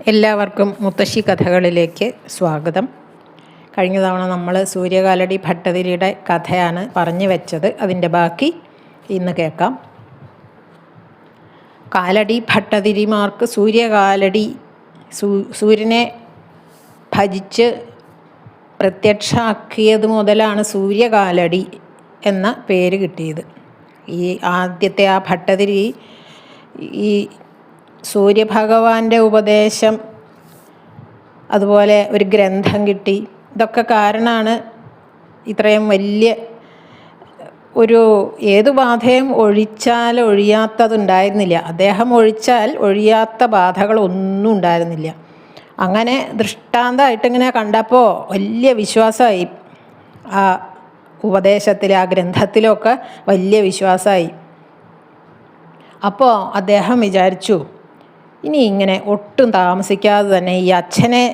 എല്ലാവർക്കും മുത്തശ്ശി കഥകളിലേക്ക് സ്വാഗതം. കഴിഞ്ഞ തവണ നമ്മൾ സൂര്യകാലടി ഭട്ടതിരിയുടെ കഥയാണ് പറഞ്ഞു വെച്ചത്. അതിന്റെ ബാക്കി ഇന്ന് കേൾക്കാം. കാലടി ഭട്ടതിരിമാർക്ക് സൂര്യകാലടി സൂര്യനെ ഭജിച്ച് പ്രത്യക്ഷമാക്കിയത് മുതലാണ് സൂര്യകാലടി എന്ന പേര് കിട്ടിയത്. ഈ ആദ്യത്തെ ആ ഭട്ടതിരി ഈ സൂര്യഭഗവാന്റെ ഉപദേശം അതുപോലെ ഒരു ഗ്രന്ഥം കിട്ടി. ഇതൊക്കെ കാരണമാണ് ഇത്രയും വലിയ ഒരു ഏതു ബാധയും ഒഴിച്ചാൽ ഒഴിയാത്തതുണ്ടായിരുന്നില്ല. അദ്ദേഹം ഒഴിച്ചാൽ ഒഴിയാത്ത ബാധകളൊന്നും ഉണ്ടായിരുന്നില്ല. അങ്ങനെ ദൃഷ്ടാന്തമായിട്ട് ഇങ്ങനെ കണ്ടപ്പോൾ വലിയ വിശ്വാസമായി. ആ ഉപദേശത്തിൽ ആ ഗ്രന്ഥത്തിലൊക്കെ വലിയ വിശ്വാസമായി. അപ്പോൾ അദ്ദേഹം വിചാരിച്ചു ഇനി ഇങ്ങനെ ഒട്ടും താമസിക്കാതെ തന്നെ ഈ അച്ഛനെ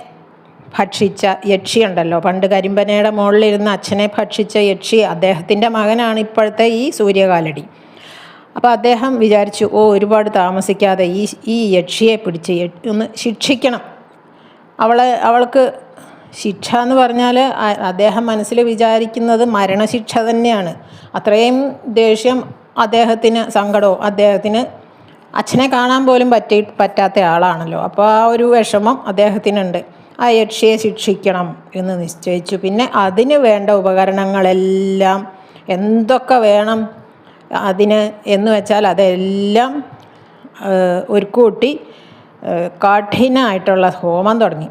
ഭക്ഷിച്ച യക്ഷിയുണ്ടല്ലോ പണ്ട് കരിമ്പനയുടെ മുകളിലിരുന്ന അച്ഛനെ ഭക്ഷിച്ച യക്ഷി അദ്ദേഹത്തിന്റെ മകനാണ് ഇപ്പോഴത്തെ ഈ സൂര്യകാലടി. അപ്പോൾ അദ്ദേഹം വിചാരിച്ചു ഓ ഒരുപാട് താമസിക്കാതെ ഈ ഈ യക്ഷിയെ പിടിച്ച് ഒന്ന് ശിക്ഷിക്കണം. അവളെ അവൾക്ക് ശിക്ഷ എന്ന് പറഞ്ഞാൽ അദ്ദേഹം മനസ്സിൽ വിചാരിക്കുന്നത് മരണശിക്ഷ തന്നെയാണ്. അത്രയും ദേഷ്യം അദ്ദേഹത്തിന് സങ്കടവും അദ്ദേഹത്തിന് അച്ഛനെ കാണാൻ പോലും പറ്റി പറ്റാത്ത ആളാണല്ലോ. അപ്പോൾ ആ ഒരു വിഷമം അദ്ദേഹത്തിനുണ്ട്. ആ യക്ഷിയെ ശിക്ഷിക്കണം എന്ന് നിശ്ചയിച്ചു. പിന്നെ അതിന് വേണ്ട ഉപകരണങ്ങളെല്ലാം എന്തൊക്കെ വേണം അതിന് എന്ന് വെച്ചാൽ അതെല്ലാം ഒരു കൂട്ടി കഠിനമായിട്ടുള്ള ഹോമം തുടങ്ങി.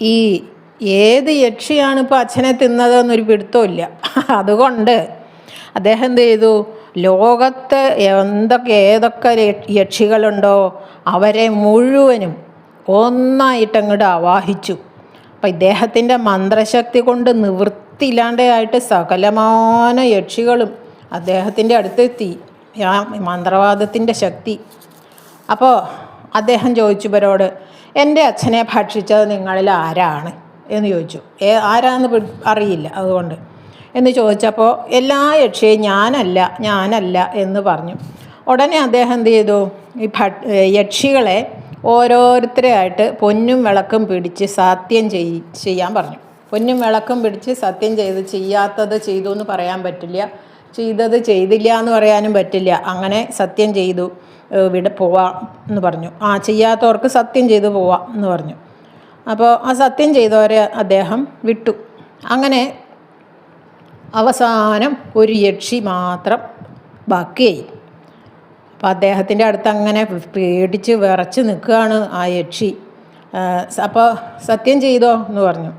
ഈ ഏത് യക്ഷിയാണ് ഇപ്പോൾ അച്ഛനെ തിന്നതെന്നൊരു പിടുത്തമില്ല അതുകൊണ്ട് അദ്ദേഹം എന്ത് ചെയ്തു? ലോകത്ത് എന്തൊക്കെ ഏതൊക്കെ യക്ഷികളുണ്ടോ അവരെ മുഴുവനും ഒന്നായിട്ടങ്ങോട്ട് ആവാഹിച്ചു. അപ്പം ഇദ്ദേഹത്തിന്റെ മന്ത്രശക്തി കൊണ്ട് നിവൃത്തിയില്ലാണ്ടായിട്ട് സകലമാന യക്ഷികളും അദ്ദേഹത്തിന്റെ അടുത്തെത്തി. ആ മന്ത്രവാദത്തിന്റെ ശക്തി. അപ്പോൾ അദ്ദേഹം ചോദിച്ചു ഇവരോട് എന്റെ അച്ഛനെ ഭക്ഷിച്ചത് നിങ്ങളിൽ ആരാണ്? എന്ന് ചോദിച്ചു. ഏ ആരാന്ന് അറിയില്ല. അതുകൊണ്ട് എന്ന് ചോദിച്ചപ്പോൾ എല്ലാ യക്ഷിയും ഞാനല്ല ഞാനല്ല എന്ന് പറഞ്ഞു. ഉടനെ അദ്ദേഹം എന്ത് ചെയ്തു? ഈ ഭ യക്ഷികളെ ഓരോരുത്തരെയായിട്ട് പൊന്നും വിളക്കും പിടിച്ച് സത്യം ചെയ് ചെയ്യാൻ പറഞ്ഞു. പൊന്നും വിളക്കും പിടിച്ച് സത്യം ചെയ്ത് ചെയ്യാത്തത് ചെയ്തു എന്ന് പറയാൻ പറ്റില്ല. ചെയ്തത് ചെയ്തില്ല എന്ന് പറയാനും പറ്റില്ല. അങ്ങനെ സത്യം ചെയ്തു വിട പോവാം എന്ന് പറഞ്ഞു. ആ ചെയ്യാത്തവർക്ക് സത്യം ചെയ്തു പോവാം എന്ന് പറഞ്ഞു. അപ്പോൾ ആ സത്യം ചെയ്തവരെ അദ്ദേഹം വിട്ടു. അങ്ങനെ അവസാനം ഒരു യക്ഷി മാത്രം ബാക്കിയായി. അപ്പം അദ്ദേഹത്തിന്റെ അടുത്ത് അങ്ങനെ പേടിച്ച് വിറച്ച് നിൽക്കുകയാണ് ആ യക്ഷി. അപ്പോൾ സത്യം ചെയ്തോ എന്ന് പറഞ്ഞു.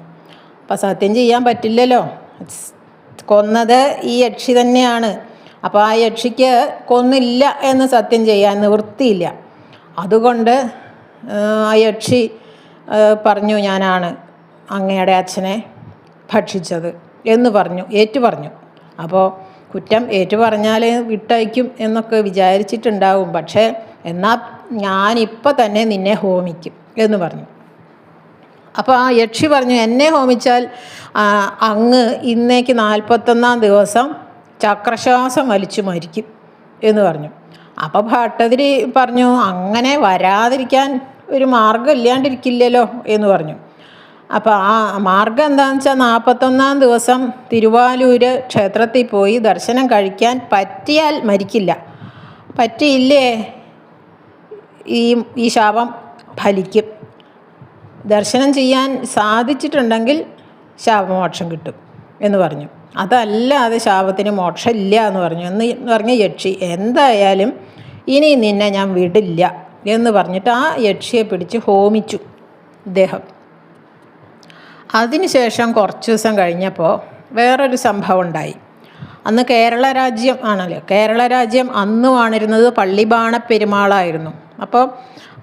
അപ്പം സത്യം ചെയ്യാൻ പറ്റില്ലല്ലോ. കൊന്നത് ഈ യക്ഷി തന്നെയാണ്. അപ്പോൾ ആ യക്ഷിക്ക് കൊന്നില്ല എന്ന് സത്യം ചെയ്യാൻ നിവൃത്തിയില്ല. അതുകൊണ്ട് ആ യക്ഷി പറഞ്ഞു ഞാനാണ് അങ്ങയുടെ അച്ഛനെ ഭക്ഷിച്ചത്. എന്ന് പറഞ്ഞു ഏറ്റു പറഞ്ഞു അപ്പോൾ കുറ്റം ഏറ്റു പറഞ്ഞാൽ വിട്ടയക്കും എന്നൊക്കെ വിചാരിച്ചിട്ടുണ്ടാവും. പക്ഷേ എന്നാൽ ഞാനിപ്പോൾ തന്നെ നിന്നെ ഹോമിക്കും എന്ന് പറഞ്ഞു. അപ്പോൾ ആ യക്ഷി പറഞ്ഞു എന്നെ ഹോമിച്ചാൽ അങ്ങ് ഇന്നേക്ക് നാൽപ്പത്തൊന്നാം ദിവസം ചക്രശ്വാസം വലിച്ചു മരിക്കും എന്ന് പറഞ്ഞു. അപ്പോൾ ഭട്ടതിരി പറഞ്ഞു അങ്ങനെ വരാതിരിക്കാൻ ഒരു മാർഗം ഇല്ലാണ്ടിരിക്കില്ലല്ലോ എന്ന് പറഞ്ഞു. അപ്പോൾ ആ മാർഗം എന്താണെന്ന് വെച്ചാൽ നാൽപ്പത്തൊന്നാം ദിവസം തിരുവാലൂർ ക്ഷേത്രത്തിൽ പോയി ദർശനം കഴിക്കാൻ പറ്റിയാൽ മരിക്കില്ല. പറ്റിയില്ലേ? ഈ ഈ ശാപം ഫലിക്കും. ദർശനം ചെയ്യാൻ സാധിച്ചിട്ടുണ്ടെങ്കിൽ ശാപമോക്ഷം കിട്ടും എന്ന് പറഞ്ഞു. അതല്ലാതെ ശാപത്തിന് മോക്ഷം ഇല്ല എന്ന് പറഞ്ഞു. എന്ന് പറഞ്ഞ യക്ഷി എന്തായാലും ഇനി നിന്നെ ഞാൻ വിടില്ല എന്ന് പറഞ്ഞിട്ട് ആ യക്ഷിയെ പിടിച്ച് ഹോമിച്ചു. ഇദ്ദേഹം. അതിനുശേഷം കുറച്ച് ദിവസം കഴിഞ്ഞപ്പോൾ വേറൊരു സംഭവം ഉണ്ടായി. അന്ന് കേരള രാജ്യം ആണല്ലോ. കേരള രാജ്യം അന്ന് വാണിരുന്നത് പള്ളിബാണ പെരുമാളായിരുന്നു അപ്പോൾ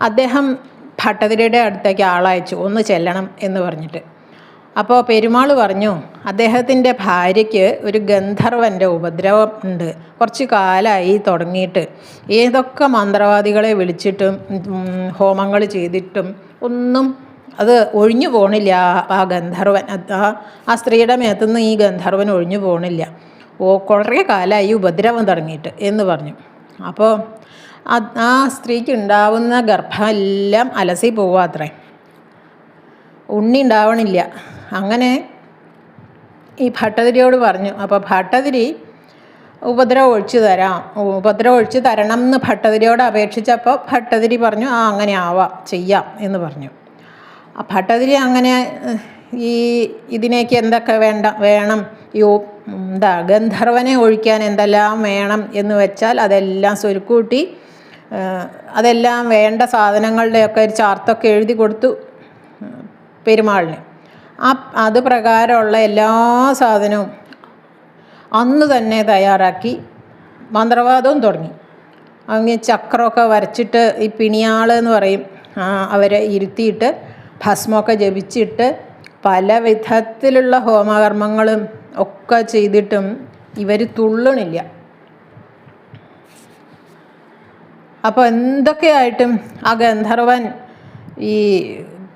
അദ്ദേഹം ഭട്ടതിരിയുടെ അടുത്തേക്ക് ആളയച്ചു. ഒന്ന് ചെല്ലണം എന്ന് പറഞ്ഞിട്ട്. അപ്പോൾ പെരുമാൾ പറഞ്ഞു അദ്ദേഹത്തിന്റെ ഭാര്യയ്ക്ക് ഒരു ഗന്ധർവന്റെ ഉപദ്രവം ഉണ്ട്. കുറച്ച് കാലമായി തുടങ്ങിയിട്ട് ഏതൊക്കെ മന്ത്രവാദികളെ വിളിച്ചിട്ടും ഹോമങ്ങൾ ചെയ്തിട്ടും ഒന്നും അത് ഒഴിഞ്ഞു പോണില്ല ആ- ഗന്ധർവൻ. ആ സ്ത്രീയുടെ മേത്തുനിന്ന് ഈ ഗന്ധർവൻ ഒഴിഞ്ഞു പോണില്ല. ഓ കുറേ കാലമായി ഉപദ്രവം തുടങ്ങിയിട്ട് എന്ന് പറഞ്ഞു. അപ്പോൾ ആ സ്ത്രീക്ക് ഉണ്ടാവുന്ന ഗർഭമെല്ലാം അലസി പോവുക അത്രേ. ഉണ്ണി ഉണ്ടാവണില്ല. അങ്ങനെ ഈ ഭട്ടതിരിയോട് പറഞ്ഞു അപ്പോൾ ഭട്ടതിരി ഉപദ്രവം ഒഴിച്ചു തരാം. ഉപദ്രവം ഒഴിച്ചു തരണം എന്ന് ഭട്ടതിരിയോട് അപേക്ഷിച്ചപ്പോൾ ഭട്ടതിരി പറഞ്ഞു ആ അങ്ങനെ ആവാം. ചെയ്യാം എന്ന് പറഞ്ഞു. ഭട്ടതിരി അങ്ങനെ ഈ ഇതിനേക്ക് എന്തൊക്കെ വേണ്ട വേണം? ഈ എന്താ ഗന്ധർവനെ ഒഴിക്കാൻ എന്തെല്ലാം വേണം എന്ന് വെച്ചാൽ അതെല്ലാം സ്വരുക്കൂട്ടി അതെല്ലാം വേണ്ട സാധനങ്ങളുടെയൊക്കെ ഒരു ചാർത്തൊക്കെ എഴുതി കൊടുത്തു പെരുമാളിന്. ആ അത് പ്രകാരമുള്ള എല്ലാ സാധനവും അന്ന് തന്നെ തയ്യാറാക്കി മന്ത്രവാദവും തുടങ്ങി. അങ്ങനെ ചക്രമൊക്കെ വരച്ചിട്ട് ഈ പിണിയാൾ എന്ന് പറയും അവരെ ഇരുത്തിയിട്ട് ഭസ്മമൊക്കെ ജപിച്ചിട്ട് പല വിധത്തിലുള്ള ഹോമകർമ്മങ്ങളും ഒക്കെ ചെയ്തിട്ടും ഇവർ തുള്ളണില്ല. അപ്പോൾ എന്തൊക്കെയായിട്ടും ആ ഗന്ധർവൻ ഈ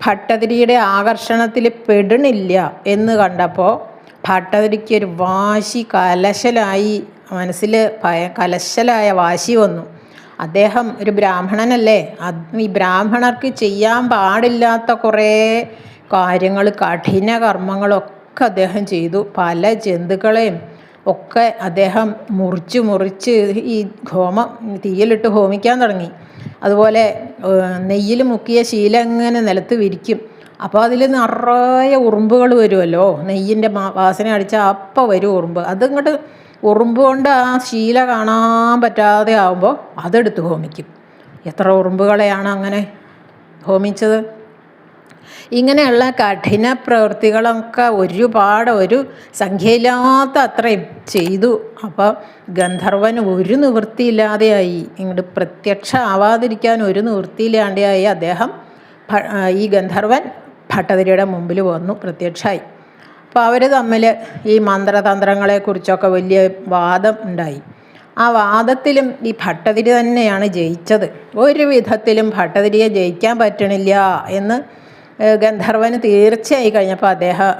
ഭട്ടതിരിയുടെ ആകർഷണത്തിൽ പെടണില്ല എന്ന് കണ്ടപ്പോൾ ഭട്ടതിരിക്ക് ഒരു വാശി കലശലായി മനസ്സിൽ ഭയ കലശലായ വാശി വന്നു. അദ്ദേഹം ഒരു ബ്രാഹ്മണനല്ലേ? ഈ ബ്രാഹ്മണർക്ക് ചെയ്യാൻ പാടില്ലാത്ത കുറേ കാര്യങ്ങൾ കഠിന കർമ്മങ്ങളൊക്കെ അദ്ദേഹം ചെയ്തു. പല ജന്തുക്കളെയും ഒക്കെ അദ്ദേഹം മുറിച്ച് മുറിച്ച് ഈ ഹോമം തീയിലിട്ട് ഹോമിക്കാൻ തുടങ്ങി. അതുപോലെ നെയ്യിൽ മുക്കിയ ശീല ഇങ്ങനെ നിലത്ത് വിരിക്കും. അപ്പോൾ അതിൽ നിറയെ ഉറുമ്പുകൾ വരുമല്ലോ? നെയ്യിന്റെ വാസന അടിച്ചാൽ അപ്പം വരും ഉറുമ്പ്. അതിങ്ങോട്ട് ഉറുമ്പ് കൊണ്ട് ആ ശീല കാണാൻ പറ്റാതെ ആവുമ്പോൾ അതെടുത്ത് ഹോമിക്കും. എത്ര ഉറുമ്പുകളെയാണ് അങ്ങനെ ഹോമിച്ചത്? ഇങ്ങനെയുള്ള കഠിന പ്രവൃത്തികളൊക്കെ ഒരുപാട് ഒരു സംഖ്യയില്ലാത്ത അത്രയും ചെയ്തു. അപ്പോൾ ഗന്ധർവന് ഒരു നിവൃത്തിയില്ലാതെയായി. ഇങ്ങോട്ട് പ്രത്യക്ഷ ആവാതിരിക്കാൻ ഒരു നിവൃത്തിയില്ലാതെയായി അദ്ദേഹം ഈ ഗന്ധർവൻ ഭട്ടതിരിയുടെ മുമ്പിൽ വന്നു പ്രത്യക്ഷമായി അപ്പോൾ അവർ തമ്മിൽ ഈ മന്ത്രതന്ത്രങ്ങളെക്കുറിച്ചൊക്കെ വലിയ വാദം ഉണ്ടായി. ആ വാദത്തിലും ഈ ഭട്ടതിരി തന്നെയാണ് ജയിച്ചത്. ഒരു വിധത്തിലും ഭട്ടതിരിയെ ജയിക്കാൻ പറ്റണില്ല എന്ന് ഗന്ധർവന് തീർച്ചയായി കഴിഞ്ഞപ്പോൾ അദ്ദേഹം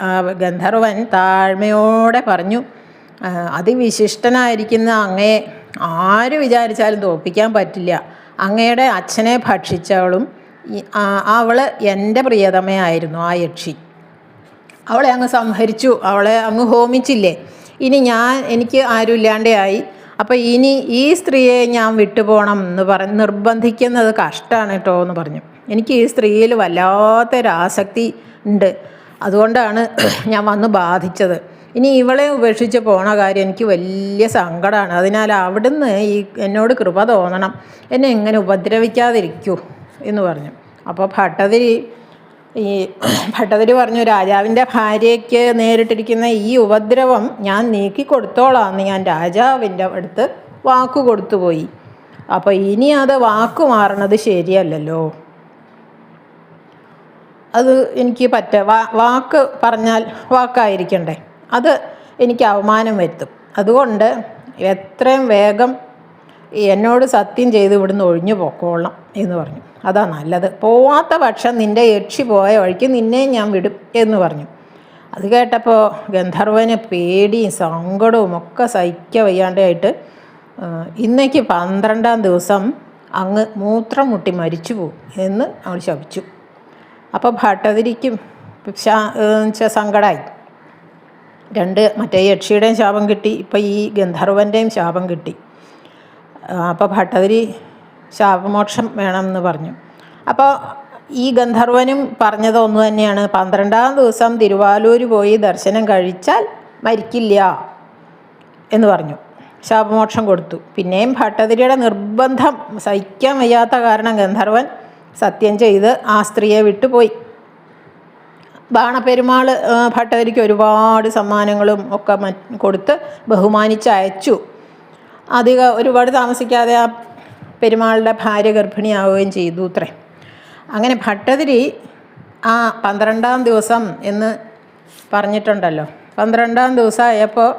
ഗന്ധർവൻ താഴ്മയോടെ പറഞ്ഞു അതിവിശിഷ്ടനായിരിക്കുന്ന അങ്ങയെ ആര് വിചാരിച്ചാലും തോപ്പിക്കാൻ പറ്റില്ല. അങ്ങയുടെ അച്ഛനെ ഭക്ഷിച്ചവളും അവൾ എന്റെ പ്രിയതമയായിരുന്നു ആ യക്ഷി. അവളെ അങ്ങ് സംഹരിച്ചു അവളെ അങ്ങ് ഹോമിച്ചില്ലേ. ഇനി ഞാൻ എനിക്ക് ആരും ഇല്ലാണ്ടായി അപ്പോൾ ഇനി ഈ സ്ത്രീയെ ഞാൻ വിട്ടുപോകണം എന്ന് പറഞ്ഞ് നിർബന്ധിക്കുന്നത് കഷ്ടമാണ് കേട്ടോ എന്ന് പറഞ്ഞു. എനിക്ക് ഈ സ്ത്രീയിൽ വല്ലാത്തൊരാസക്തി ഉണ്ട്. അതുകൊണ്ടാണ് ഞാൻ വന്ന് ബാധിച്ചത്. ഇനി ഇവളെ ഉപേക്ഷിച്ച് പോണ കാര്യം എനിക്ക് വലിയ സങ്കടമാണ് അതിനാൽ അവിടുന്ന് ഈ എന്നോട് കൃപ തോന്നണം. എന്നെ എങ്ങനെ ഉപദ്രവിക്കാതിരിക്കൂ എന്ന് പറഞ്ഞു. അപ്പോൾ ഭട്ടതിരി ഈ ഭട്ടതിരി പറഞ്ഞു രാജാവിന്റെ ഭാര്യയ്ക്ക് നേരിട്ടിരിക്കുന്ന ഈ ഉപദ്രവം ഞാൻ നീക്കി കൊടുത്തോളാന്ന് ഞാൻ രാജാവിന്റെ അടുത്ത് വാക്ക് കൊടുത്തുപോയി. അപ്പോൾ ഇനി അത് വാക്ക് മാറണത് ശരിയല്ലല്ലോ. അത് എനിക്ക് പറ്റ വാക്ക് പറഞ്ഞാൽ വാക്കായിരിക്കണ്ടേ. അത് എനിക്ക് അവമാനം വരുത്തും. അതുകൊണ്ട് എത്രയും വേഗം എന്നോട് സത്യം ചെയ്ത് ഇവിടുന്ന് ഒഴിഞ്ഞു പൊക്കോളണം എന്ന് പറഞ്ഞു. അതാ നല്ലത്. പോവാത്ത പക്ഷം നിന്റെ യക്ഷി പോയ വഴിക്ക് നിന്നെ ഞാൻ വിടും എന്ന് പറഞ്ഞു. അത് കേട്ടപ്പോൾ ഗന്ധർവന് പേടിയും സങ്കടവും ഒക്കെ സഹിക്ക വയ്യാണ്ടായിട്ട് ഇന്നേക്ക് പന്ത്രണ്ടാം ദിവസം അങ്ങ് മൂത്രം മുട്ടി മരിച്ചു പോകും എന്ന് അവൾ ശപിച്ചു. അപ്പോൾ ഭട്ടതിരിക്കും സങ്കടമായി രണ്ട് മറ്റേ യക്ഷിയുടെയും ശാപം കിട്ടി ഇപ്പം ഈ ഗന്ധർവന്റെയും ശാപം കിട്ടി. അപ്പോൾ ഭട്ടതിരി ശാപമോക്ഷം വേണമെന്ന് പറഞ്ഞു. അപ്പോൾ ഈ ഗന്ധർവനും പറഞ്ഞത് ഒന്ന് തന്നെയാണ്. പന്ത്രണ്ടാം ദിവസം തിരുവാലൂർ പോയി ദർശനം കഴിച്ചാൽ മരിക്കില്ല എന്ന് പറഞ്ഞു. ശാപമോക്ഷം കൊടുത്തു. പിന്നെയും ഭട്ടതിരിയുടെ നിർബന്ധം സഹിക്കാൻ വയ്യാത്ത കാരണം ഗന്ധർവൻ സത്യം ചെയ്ത് ആ സ്ത്രീയെ വിട്ടുപോയി ബാണപ്പെരുമാൾ ഭട്ടതിരിക്ക് ഒരുപാട് സമ്മാനങ്ങളും ഒക്കെ കൊടുത്ത് ബഹുമാനിച്ച് അയച്ചു. അധികം ഒരുപാട് താമസിക്കാതെ ആ പെരുമാളുടെ ഭാര്യ ഗർഭിണിയാവുകയും ചെയ്തു അത്രേ. അങ്ങനെ ഭട്ടതിരി ആ പന്ത്രണ്ടാം ദിവസം എന്ന് പറഞ്ഞിട്ടുണ്ടല്ലോ. പന്ത്രണ്ടാം ദിവസമായപ്പോൾ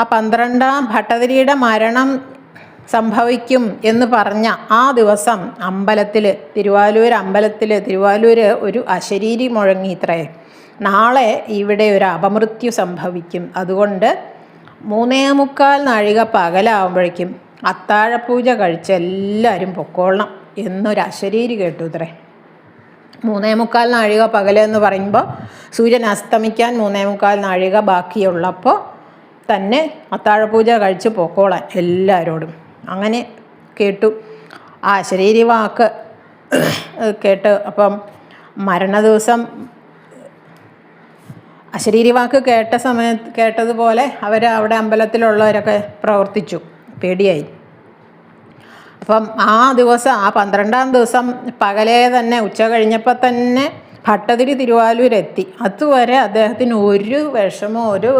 ആ പന്ത്രണ്ടാം ഭട്ടതിരിയുടെ മരണം സംഭവിക്കും എന്ന് പറഞ്ഞ ആ ദിവസം അമ്പലത്തിൽ തിരുവാലൂർ അമ്പലത്തിൽ തിരുവാലൂർ ഒരു അശരീരി മുഴങ്ങി ഇത്രേ. നാളെ ഇവിടെ ഒരു അപമൃത്യു സംഭവിക്കും. അതുകൊണ്ട് മൂന്നേ മുക്കാൽ നാഴിക പകലാവുമ്പോഴേക്കും അത്താഴപൂജ കഴിച്ച് എല്ലാവരും പൊക്കോളണം എന്നൊരു അശരീരി കേട്ടു ഇത്രേ മൂന്നേ മുക്കാൽ നാഴിക പകലെന്ന് പറയുമ്പോൾ സൂര്യൻ അസ്തമിക്കാൻ മൂന്നേ മുക്കാൽ നാഴിക ബാക്കിയുള്ളപ്പോൾ തന്നെ അത്താഴപൂജ കഴിച്ച് പൊക്കോളാൻ എല്ലാവരോടും അങ്ങനെ കേട്ടു. ആ ശരീരി വാക്ക് കേട്ട് അപ്പം മരണ ദിവസം അശരീരി വാക്ക് കേട്ട സമയത്ത് കേട്ടതുപോലെ അവർ അവിടെ അമ്പലത്തിലുള്ളവരൊക്കെ പ്രവർത്തിച്ചു. പേടിയായി. അപ്പം ആ ദിവസം ആ പന്ത്രണ്ടാം ദിവസം പകലേ തന്നെ ഉച്ച കഴിഞ്ഞപ്പോൾ തന്നെ ഭട്ടതിരി തിരുവാലൂരെത്തി. അതുവരെ അദ്ദേഹത്തിന് ഒരു വിഷമോ ഒരു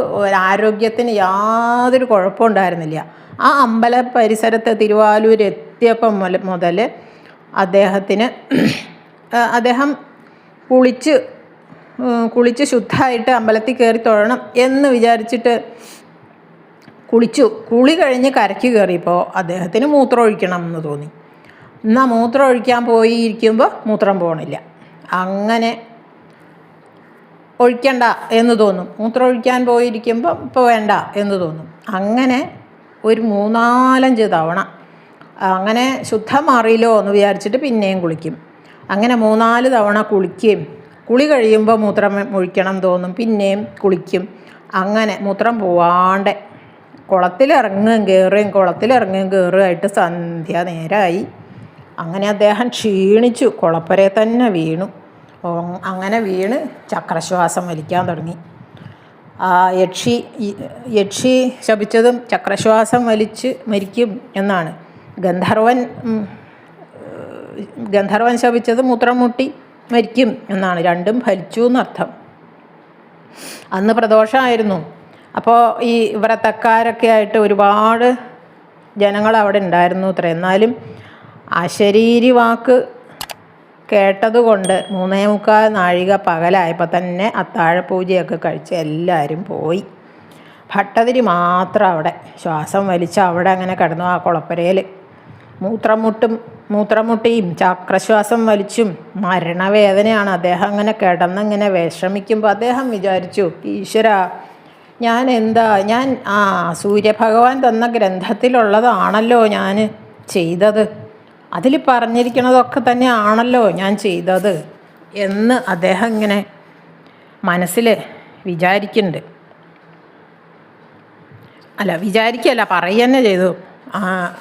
ആരോഗ്യത്തിന് യാതൊരു കുഴപ്പമുണ്ടായിരുന്നില്ല ആ അമ്പല പരിസരത്ത് തിരുവാലൂരെത്തിയപ്പം മുതൽ അദ്ദേഹത്തിന് അദ്ദേഹം കുളിച്ച് കുളിച്ച് ശുദ്ധമായിട്ട് അമ്പലത്തിൽ കയറി തൊഴണം എന്ന് വിചാരിച്ചിട്ട് കുളിച്ചു. കുളി കഴിഞ്ഞ് കരയ്ക്ക് കയറിയപ്പോൾ അദ്ദേഹത്തിന് മൂത്രം ഒഴിക്കണം എന്ന് തോന്നി. എന്നാൽ മൂത്രം ഒഴിക്കാൻ പോയി ഇരിക്കുമ്പോൾ മൂത്രം പോകണില്ല അങ്ങനെ ഒഴിക്കണ്ട എന്ന് തോന്നും. മൂത്രം ഒഴിക്കാൻ പോയിരിക്കുമ്പോൾ ഇപ്പോൾ വേണ്ട എന്ന് തോന്നും. അങ്ങനെ ഒരു മൂന്നാലഞ്ച് തവണ അങ്ങനെ ശുദ്ധം മാറിയില്ലോ എന്ന് വിചാരിച്ചിട്ട് പിന്നെയും കുളിക്കും. അങ്ങനെ മൂന്നാൽ തവണ കുളിക്കുകയും കുളി കഴിയുമ്പോൾ മൂത്രം ഒഴിക്കണം തോന്നും. പിന്നെയും കുളിക്കും. അങ്ങനെ മൂത്രം പോവാണ്ട് കുളത്തിലിറങ്ങുകയും കയറുകയും കുളത്തിലിറങ്ങുകയും കയറുകയായിട്ട് സന്ധ്യ നേരമായി അങ്ങനെ അദ്ദേഹം ക്ഷീണിച്ചു. കുളപ്പരെ തന്നെ വീണു. അങ്ങനെ വീണ് ചക്രശ്വാസം വലിക്കാൻ തുടങ്ങി. ആ യക്ഷി യക്ഷി ശപിച്ചതും ചക്രശ്വാസം വലിച്ച് മരിക്കും എന്നാണ്. ഗന്ധർവൻ ഗന്ധർവൻ ശപിച്ചത് മൂത്രം മുട്ടി മരിക്കും എന്നാണ്. രണ്ടും ഫലിച്ചു എന്നർത്ഥം. അന്ന് പ്രദോഷമായിരുന്നു. അപ്പോൾ ഈ വ്രതക്കാരൊക്കെ ആയിട്ട് ഒരുപാട് ജനങ്ങൾ അവിടെ ഉണ്ടായിരുന്നു അത്ര എന്നാലും അശരീരി വാക്ക് കേട്ടതുകൊണ്ട് മൂന്നേ മുക്കാൽ നാഴിക പകലായപ്പോൾ തന്നെ അത്താഴപൂജയൊക്കെ കഴിച്ച് എല്ലാവരും പോയി. ഭട്ടതിരി മാത്രം അവിടെ. ശ്വാസം വലിച്ച് അവിടെ അങ്ങനെ കിടന്നു ആ കുളപ്പരയിൽ മൂത്രമുട്ടും മൂത്രമുട്ടിയും മൂത്രം ചക്രശ്വാസം വലിച്ചും മരണവേദനയാണ് അദ്ദേഹം അങ്ങനെ കിടന്നിങ്ങനെ വിഷമിക്കുമ്പോൾ അദ്ദേഹം വിചാരിച്ചു ഈശ്വര ഞാൻ എന്താ ഞാൻ ആ സൂര്യഭഗവാൻ തന്ന ഗ്രന്ഥത്തിലുള്ളതാണല്ലോ ഞാൻ ചെയ്തത്. അതിൽ പറഞ്ഞിരിക്കുന്നതൊക്കെ തന്നെ ആണല്ലോ ഞാൻ ചെയ്തത് എന്ന് അദ്ദേഹം ഇങ്ങനെ മനസ്സിൽ വിചാരിക്കുന്നുണ്ട്. അല്ല വിചാരിക്കല്ല പറയുക ചെയ്തു.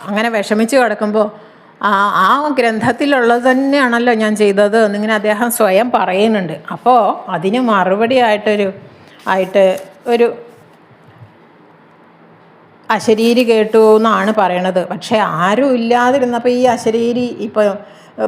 അങ്ങനെ വിഷമിച്ച് കിടക്കുമ്പോൾ ആ ആ ഗ്രന്ഥത്തിലുള്ളത് തന്നെയാണല്ലോ ഞാൻ ചെയ്തത് എന്നിങ്ങനെ അദ്ദേഹം സ്വയം പറയുന്നുണ്ട്. അപ്പോൾ അതിന് മറുപടി ആയിട്ടൊരു ആയിട്ട് ഒരു അശരീരി കേട്ടു എന്നാണ് പറയണത്. പക്ഷേ ആരും ഇല്ലാതിരുന്നപ്പോൾ ഈ അശരീരി ഇപ്പോൾ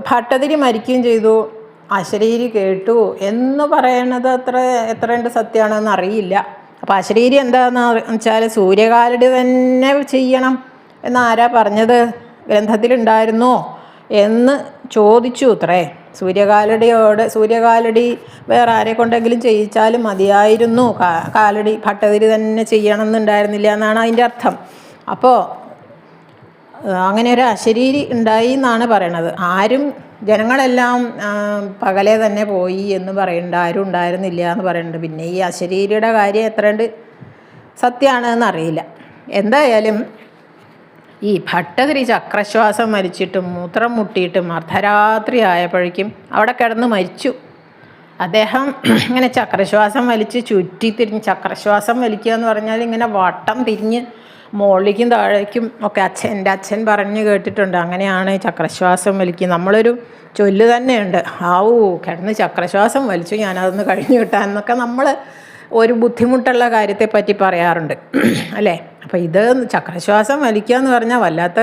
ഭട്ടതിരി മരിക്കുകയും ചെയ്തു. അശരീരി കേട്ടു എന്ന് പറയണത് അത്ര എത്രയുണ്ട് സത്യമാണെന്ന് അറിയില്ല. അപ്പോൾ അശരീരി എന്താണെന്ന് വെച്ചാൽ സൂര്യകാലടി തന്നെ ചെയ്യണം എന്നാരാ പറഞ്ഞത്? ഗ്രന്ഥത്തിലുണ്ടായിരുന്നോ? എന്ന് ചോദിച്ചു അത്രേ. സൂര്യകാലടിയോട് സൂര്യകാലടി വേറെ ആരെ കൊണ്ടെങ്കിലും ചെയ്യിച്ചാലും മതിയായിരുന്നു. കാലടി ഭട്ടതിരി തന്നെ ചെയ്യണം എന്നുണ്ടായിരുന്നില്ല എന്നാണ് അതിന്റെ അർത്ഥം. അപ്പോൾ അങ്ങനെ ഒരു അശരീരി ഉണ്ടായി എന്നാണ് പറയണത്. ആരും ജനങ്ങളെല്ലാം പകലെ തന്നെ പോയി എന്ന് പറയുന്നുണ്ട് ആരും ഉണ്ടായിരുന്നില്ല എന്ന് പറയുന്നുണ്ട് പിന്നെ ഈ അശരീരിയുടെ കാര്യം എത്രയുണ്ട്? സത്യമാണ് എന്നറിയില്ല. എന്തായാലും ഈ ഭട്ടഗിരി ചക്രശ്വാസം മരിച്ചിട്ടും മൂത്രം മുട്ടിയിട്ടും അർദ്ധരാത്രി ആയപ്പോഴേക്കും അവിടെ കിടന്ന് മരിച്ചു. അദ്ദേഹം ഇങ്ങനെ ചക്രശ്വാസം വലിച്ച് ചുറ്റി തിരിഞ്ഞ് ചക്രശ്വാസം വലിക്കുക എന്ന് പറഞ്ഞാൽ ഇങ്ങനെ വട്ടം തിരിഞ്ഞ് മുകളിലേക്കും താഴേക്കും ഒക്കെ അച്ഛൻ എന്റെ അച്ഛൻ പറഞ്ഞു കേട്ടിട്ടുണ്ട് അങ്ങനെയാണ് ചക്രശ്വാസം വലിക്കുക. നമ്മളൊരു ചൊല്ല് തന്നെയുണ്ട്. ആവൂ കിടന്ന് ചക്രശ്വാസം വലിച്ചു ഞാനതൊന്ന് കഴിഞ്ഞു കിട്ടാൻ എന്നൊക്കെ നമ്മൾ ഒരു ബുദ്ധിമുട്ടുള്ള കാര്യത്തെപ്പറ്റി പറയാറുണ്ട്. അല്ലേ? അപ്പോൾ ഇത് ചക്രശ്വാസം വലിക്കുക എന്ന് പറഞ്ഞാൽ വല്ലാത്ത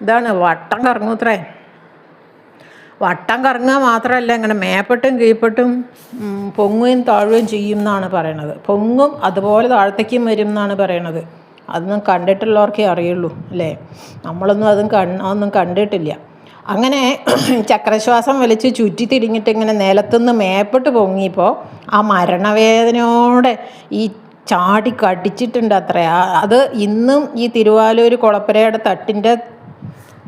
ഇതാണ്. വട്ടം കറങ്ങൂത്രേ. വട്ടം കറങ്ങുക മാത്രമല്ല ഇങ്ങനെ മേപ്പെട്ടും കീഴ്പ്പെട്ടും പൊങ്ങുകയും താഴുകയും ചെയ്യും എന്നാണ് പറയണത്. പൊങ്ങും അതുപോലെ താഴത്തേക്കും വരും എന്നാണ് പറയണത്. അതൊന്നും കണ്ടിട്ടുള്ളവർക്കേ അറിയുള്ളൂ അല്ലേ? നമ്മളൊന്നും അതും കണ് ഒന്നും കണ്ടിട്ടില്ല. അങ്ങനെ ചക്രശ്വാസം വലിച്ച് ചുറ്റി തിരിഞ്ഞിട്ട് ഇങ്ങനെ നിലത്തുനിന്ന് മേപ്പെട്ട് പൊങ്ങിയപ്പോൾ ആ മരണവേദനയോടെ ഈ ചാടി കടിച്ചിട്ടുണ്ട് അത്രേ. അത് ഇന്നും ഈ തിരുവാലൂർ കുളപ്പരയുടെ തട്ടിന്റെ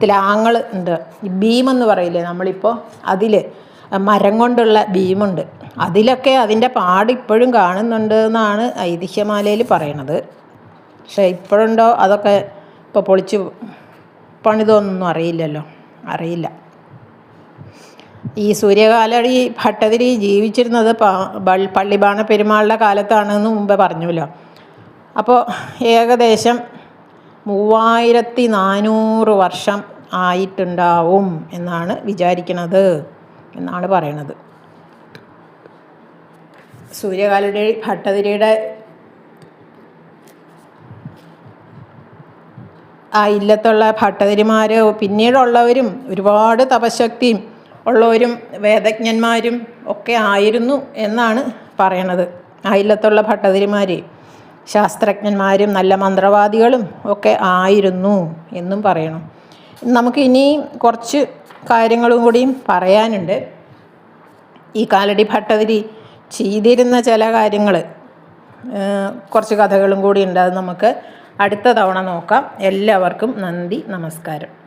തിലാങ്ങൾ ഉണ്ട്. ഭീമെന്ന് പറയില്ലേ നമ്മളിപ്പോൾ അതിൽ മരം കൊണ്ടുള്ള ഭീമുണ്ട്. അതിലൊക്കെ അതിന്റെ പാട് ഇപ്പോഴും കാണുന്നുണ്ട് എന്നാണ് ഐതിഹ്യമാലയിൽ പറയണത്. പക്ഷേ ഇപ്പോഴുണ്ടോ? അതൊക്കെ ഇപ്പോൾ പൊളിച്ച് പണിതൊന്നും അറിയില്ലല്ലോ. അറിയില്ല. ഈ സൂര്യകാലടി ഭട്ടതിരി ജീവിച്ചിരുന്നത് പള്ളിബാണ പെരുമാളുടെ കാലത്താണെന്ന് മുമ്പേ പറഞ്ഞല്ലോ അപ്പോൾ ഏകദേശം മൂവായിരത്തി നാനൂറ് വർഷം ആയിട്ടുണ്ടാവും എന്നാണ് വിചാരിക്കുന്നത് എന്നാണ് പറയണത്. സൂര്യകാലടി ഭട്ടതിരിയുടെ ആ ഇല്ലത്തുള്ള ഭട്ടതിരിമാർ പിന്നീടുള്ളവരും ഒരുപാട് തപശക്തിയും ഉള്ളവരും വേദജ്ഞന്മാരും ഒക്കെ ആയിരുന്നു എന്നാണ് പറയണത്. ആ ഭട്ടതിരിമാരെ ശാസ്ത്രജ്ഞന്മാരും നല്ല മന്ത്രവാദികളും ഒക്കെ ആയിരുന്നു എന്നും പറയണം. നമുക്ക് ഇനി കുറച്ച് കാര്യങ്ങളും കൂടിയും പറയാനുണ്ട്. ഈ കാലടി ഭട്ടതിരി ചെയ്തിരുന്ന ചില കാര്യങ്ങൾ കുറച്ച് കഥകളും കൂടി ഉണ്ട് അത് നമുക്ക് അടുത്ത തവണ നോക്കാം. എല്ലാവർക്കും നന്ദി നമസ്കാരം.